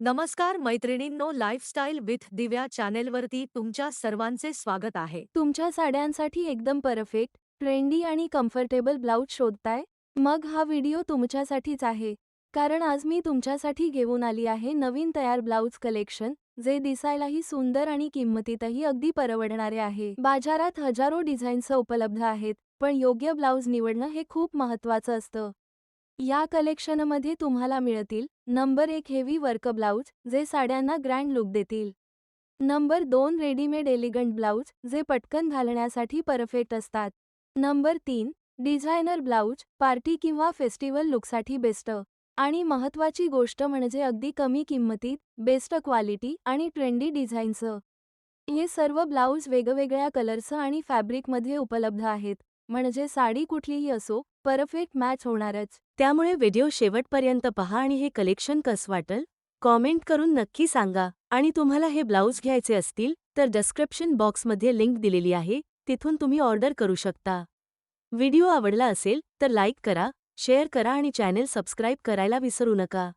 नमस्कार मैत्रिणींनो lifestyle with दिव्या चॅनेलवरती तुमच्या सर्वांचे स्वागत आहे. तुमच्या साड्यांसाठी एकदम परफेक्ट ट्रेंडी आणि कम्फर्टेबल ब्लाऊज शोधताय? मग हा व्हिडिओ तुमच्यासाठीच आहे. कारण आज मी तुमच्यासाठी घेऊन आली आहे नवीन तयार ब्लाऊज कलेक्शन जे दिसायलाही सुंदर आणि किंमतीतही अगदी परवडणारे आहे. बाजारात हजारो डिझाईन्स उपलब्ध आहेत पण योग्य ब्लाऊज निवडणं हे खूप महत्त्वाचं असतं. या कलेक्शनमध्ये तुम्हाला मिळतील नंबर एक हेवी वर्क ब्लाऊज जे साड्यांना ग्रँड लुक देतील. नंबर दोन रेडीमेड एलिगंट ब्लाऊज जे पटकन घालण्यासाठी परफेक्ट असतात. नंबर तीन डिझायनर ब्लाऊज पार्टी किंवा फेस्टिवल लुकसाठी बेस्ट. आणि महत्त्वाची गोष्ट म्हणजे अगदी कमी किंमतीत बेस्ट क्वालिटी आणि ट्रेंडी डिझाईनचं हे सर्व ब्लाऊज वेगवेगळ्या कलर्स आणि फॅब्रिकमध्ये उपलब्ध आहेत. म्हणजे साडी कुठलीही असो परफेक्ट मॅच होणारच. त्यामुळे व्हिडिओ शेवटपर्यंत पहा आणि हे कलेक्शन कसं वाटल? कॉमेंट करून नक्की सांगा. आणि तुम्हाला हे ब्लाऊज घ्यायचे असतील तर डिस्क्रिप्शन बॉक्समध्ये लिंक दिलेली आहे तिथून तुम्ही ऑर्डर करू शकता. व्हिडिओ आवडला असेल तर लाईक करा शेअर करा आणि चॅनेल सबस्क्राईब करायला विसरू नका.